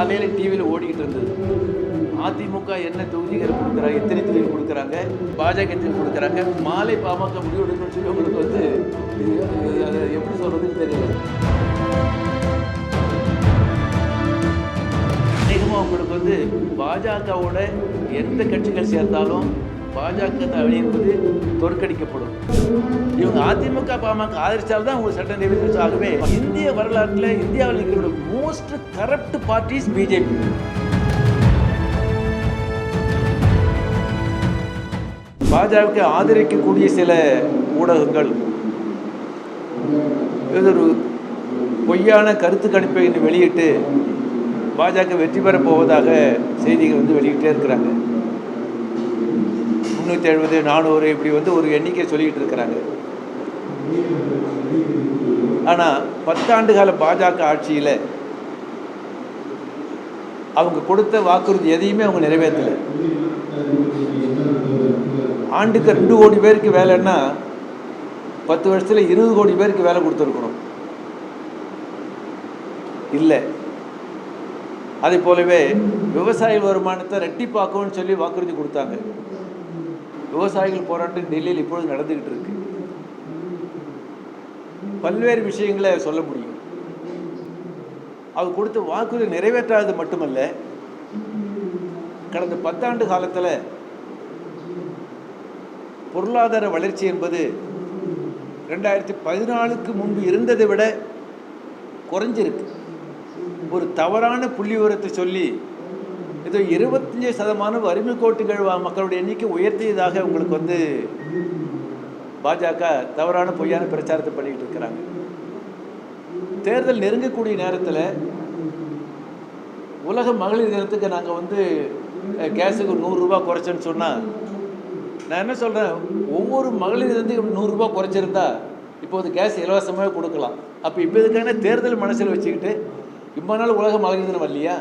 காலையில் டிவியில் ஓடிக்கிட்டு இருந்தது. அதிமுக என்ன தொகுதிகள் கொடுக்குறாங்க எத்தனை தொகுதிகள் கொடுக்குறாங்க பாஜக எத்தனை கொடுக்குறாங்க மாலை பாமக முடிவு எடுக்கணும்னு சொல்லி உங்களுக்கு வந்து அதை அது எப்படி சொல்கிறதுன்னு தெரியல. அநேகமாக உங்களுக்கு வந்து பாஜகவோட எந்த கட்சிகள் சேர்ந்தாலும் பாஜக அணி என்பது தோற்கடிக்கப்படும். இவங்க அதிமுக பாமக ஆதரிச்சால் தான் உங்களுக்கு சட்ட நிறைவேற்ற ஆகவே இந்திய வரலாற்றில் இந்தியாவில் இருக்கிற மோஸ்ட் கரப்ட் பார்ட்டிஸ் பிஜேபி பாஜக ஆதரிக்கக்கூடிய சில ஊடகங்கள் இது ஒரு பொய்யான கருத்து கணிப்பை வெளியிட்டு பாஜக வெற்றி பெறப் போவதாக செய்திகள் வந்து வெளியிட்டே இருக்கிறாங்க. முந்நூற்றி எழுபது நானூறு இப்படி வந்து ஒரு எண்ணிக்கை சொல்லிக்கிட்டு இருக்கிறாங்க. ஆனால் பத்தாண்டு கால பாஜக ஆட்சியில் அவங்க கொடுத்த வாக்குறுதி எதையுமே அவங்க நிறைவேற்றலை. ஆண்டுக்கு ரெண்டு கோடி பேருக்கு வேலைன்னா பத்து வருஷத்தில் இருபது கோடி பேருக்கு வேலை கொடுத்துருக்கணும். இல்லை. அதே போலவே விவசாய வருமானத்தை ரெட்டிப்பாக்கும்னு சொல்லி வாக்குறுதி கொடுத்தாங்க. விவசாயிகள் போராட்டம் டெல்லியில் இப்பொழுது நடந்துக்கிட்டு இருக்கு. பல்வேறு விஷயங்களை சொல்ல முடியும். அவர் கொடுத்த வாக்குறுதி நிறைவேற்றாதது மட்டுமல்ல கடந்த பத்தாண்டு காலத்தில் பொருளாதார வளர்ச்சி என்பது ரெண்டாயிரத்தி பதினாலுக்கு முன்பு இருந்ததை விட குறைஞ்சிருக்கு. ஒரு தவறான புள்ளி உரத்தை சொல்லி ஏதோ இருபத்தஞ்சு சதமானம் வறுமை கோட்டுகள் மக்களுடைய எண்ணிக்கை உயர்த்தியதாக உங்களுக்கு வந்து பாஜக தவறான பொய்யான பிரச்சாரத்தை பண்ணிக்கிட்டு இருக்கிறாங்க. தேர்தல் நெருங்கக்கூடிய நேரத்தில் உலக மகளிர் தினத்துக்கு நாங்கள் வந்து கேஸுக்கு கேஸுக்கு நூறுரூவா குறைச்சேன்னு சொன்னால் நான் என்ன சொல்கிறேன் ஒவ்வொரு மகளிர் தினத்துக்கு நூறுரூவா குறைச்சிருந்தா இப்போது கேஸ் இலவசமாகவே கொடுக்கலாம். அப்போ இப்போ இதுக்கான தேர்தல் மனசில் வச்சுக்கிட்டு இம்மா நாள் உலக மகளிர் தினம் இல்லையா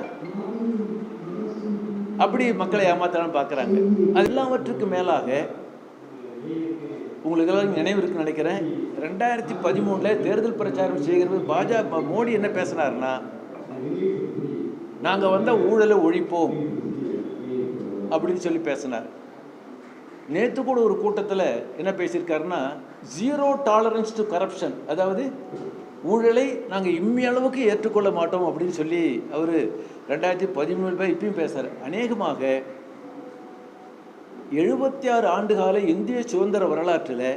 அப்படி மக்களை ஏமாத்தலாம் பார்க்குறாங்க. அது எல்லாவற்றுக்கு மேலாக உங்களுக்கு எல்லாம் நினைவு இருக்குன்னு நினைக்கிறேன். ரெண்டாயிரத்தி பதிமூணில் தேர்தல் பிரச்சாரம் செய்கிறது பாஜக மோடி என்ன பேசினாருன்னா நாங்கள் வந்த ஊழலை ஒழிப்போம் அப்படின்னு சொல்லி பேசினார். நேற்று கூட ஒரு கூட்டத்தில் என்ன பேசியிருக்காருன்னா ஜீரோ டாலரன்ஸ் டு கரப்ஷன் அதாவது ஊழலை நாங்கள் இம்மி அளவுக்கு ஏற்றுக்கொள்ள மாட்டோம் அப்படின்னு சொல்லி அவர் ரெண்டாயிரத்தி பதிமூணு பேர் இப்பயும் பேசுகிறார் அநேகமாக எழுபத்தி ஆறு ஆண்டுகால இந்திய சுதந்திர வரலாற்றில்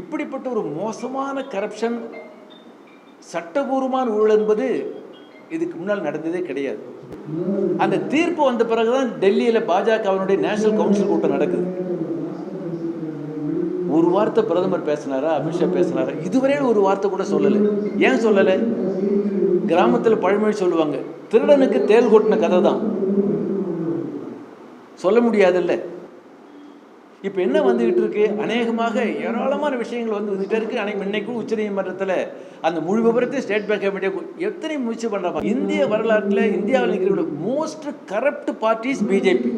இப்படிப்பட்ட ஒரு மோசமான கரப்ஷன் சட்டபூர்வமான ஊழல் என்பது இதுக்கு முன்னால் நடந்ததே கிடையாது. அந்த தீர்ப்பு வந்த பிறகுதான் டெல்லியில் பாஜகவினுடைய நேஷனல் கவுன்சில் கூட்டம் நடக்குது. ஒரு வார்த்தை பிரதமர் பேசினாரா அமித்ஷா பேசினாரா? இதுவரையும் ஒரு வார்த்தை கூட சொல்லலை. ஏன் சொல்லலை? கிராமத்தில் பழமொழி சொல்லுவாங்க திருடனுக்கு தேல் கொட்டின கதை தான் சொல்ல முடியாதுல்ல. இப்போ என்ன வந்துகிட்டு இருக்கு? அநேகமாக ஏராளமான விஷயங்கள் வந்து வந்துகிட்டே இருக்கு. ஆனால் இன்னைக்கும் உச்சநீதிமன்றத்தில் அந்த முழு விவரத்தை ஸ்டேட் பேங்க் ஆஃப் இந்தியா எத்தனை முயற்சி பண்ணுறாங்க இந்திய வரலாற்றில் இந்தியாவில் இருக்கிற most corrupt parties BJP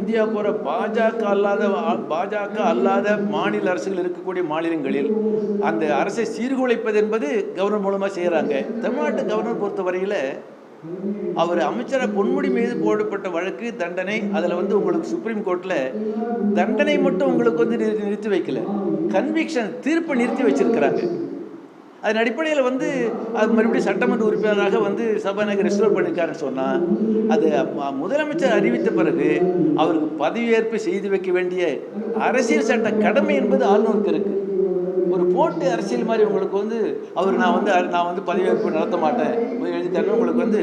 India போகிற பாஜக அல்லாத பாஜக அல்லாத மாநில அரசுகள் இருக்கக்கூடிய மாநிலங்களில் அந்த அரசை சீர்குலைப்பது என்பது கவர்னர் மூலமாக செய்கிறாங்க தமிழ்நாட்டு கவர்னர் பொறுத்த வரையில அவர் அமைச்சர பொன்முடி மீது போடப்பட்ட வழக்கு தண்டனை அதில் வந்து உங்களுக்கு சுப்ரீம் கோர்ட்டில் தண்டனை மட்டும் உங்களுக்கு வந்து நிறுத்தி நிறுத்தி வைக்கல. கன்விக்ஷன் தீர்ப்பை நிறுத்தி வச்சிருக்கிறாங்க. அதன் அடிப்படையில் வந்து அது மறுபடியும் சட்டமன்ற உறுப்பினராக வந்து சபாநாயகர் ரெஸ்டோர் பண்ணியிருக்காருன்னு சொன்னால் அது முதலமைச்சர் அறிவித்த பிறகு அவருக்கு பதவியேற்பு செய்து வைக்க வேண்டிய அரசியல் சட்ட கடமை என்பது ஆளுநருக்கு இருக்குது ஒரு போட்டு அரசியல் மாதிரி உங்களுக்கு வந்து அவர் நான் வந்து அ- நான் வந்து பதவியேற்பு நடத்த மாட்டேன். போய் எழுதிட்டாருன்னா உங்களுக்கு வந்து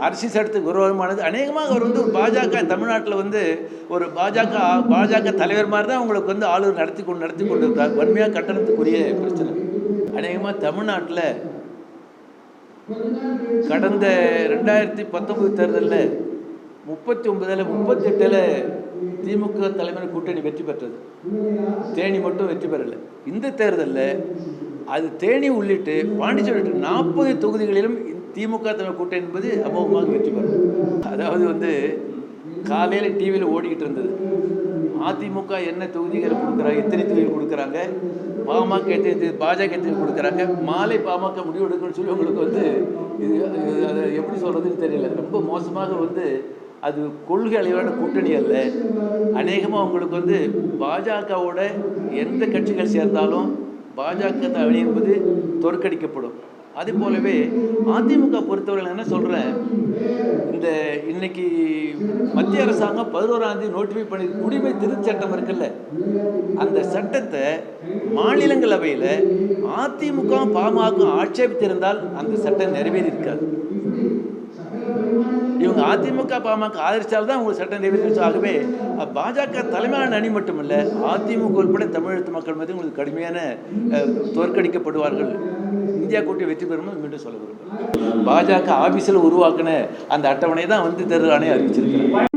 அரசியல் சட்டத்துக்கு விரோதமானது. அநேகமாக அவர் வந்து ஒரு பாஜக தமிழ்நாட்டில் வந்து ஒரு பாஜக பாஜக தலைவர் மாதிரி தான் உங்களுக்கு வந்து ஆளுநர் நடத்தி கொண்டு நடத்தி கொண்டு இருக்கார் வன்மையாக கட்டணத்துக்குரிய பிரச்சனை. அநேகமாக தமிழ்நாட்டில் கடந்த ரெண்டாயிரத்தி பத்தொம்பது தேர்தலில் முப்பத்தி ஒன்பதில் முப்பத்தெட்டில் திமுக தலைமையில் கூட்டணி வெற்றி பெற்றது. தேனி மட்டும் வெற்றி பெறலை. இந்த தேர்தலில் அது தேனி உள்ளிட்டு பாண்டிச்சேரி நாற்பது தொகுதிகளிலும் திமுக தலைமை கூட்டணி என்பது அமோகமாக வெற்றி பெறும் அதாவது வந்து காலையில் டிவியில் ஓடிக்கிட்டு இருந்தது. அதிமுக என்ன தொகுதிகள் கொடுக்குறாங்க எத்தனை தொகுதிகள் கொடுக்குறாங்க பாமக எத்தனை பாஜக எத்தனை கொடுக்குறாங்க மாலை பாமக முடிவு எடுக்கணும்னு சொல்லி உங்களுக்கு வந்து இது இது- அதை எப்படி சொல்கிறதுன்னு தெரியல. ரொம்ப மோசமாக வந்து அது கொள்கை அளவிலான கூட்டணி அல்ல. அநேகமாக அவங்களுக்கு வந்து பாஜகவோட எந்த கட்சிகள் சேர்ந்தாலும் பாஜக அணி என்பது தோற்கடிக்கப்படும். அது போலவே அதிமுக பொறுத்தவரை என்ன சொல்கிறேன் இந்த இன்னைக்கு மத்திய அரசாங்கம் பதினோராம் தேதி நோட்டிஃபை பண்ணி குடிமை திருத்த சட்டம் இருக்குல்ல அந்த சட்டத்தை மாநிலங்களவையில் அதிமுக பாமக ஆட்சேபித்திருந்தால் அந்த சட்டம் நிறைவேறி இருக்காது இவங்க அதிமுக பாமக ஆதரிச்சால் தான் உங்களுக்கு சட்டம் நிறைவேற்றி ஆகவே பாஜக தலைமையான அணி மட்டுமல்ல அதிமுக உட்பட தமிழகத்து மக்கள் மீது உங்களுக்கு கடுமையான தோற்கடிக்கப்படுவார்கள். இந்தியா கூட்டணி வெற்றி பெறும் மீண்டும் சொல்ல விரும்புகிறேன். பாஜக ஆபீஸில் உருவாக்கின அந்த அட்டவணை தான் வந்து தேர்தல் ஆணையம் அறிவிச்சிருக்கிறார்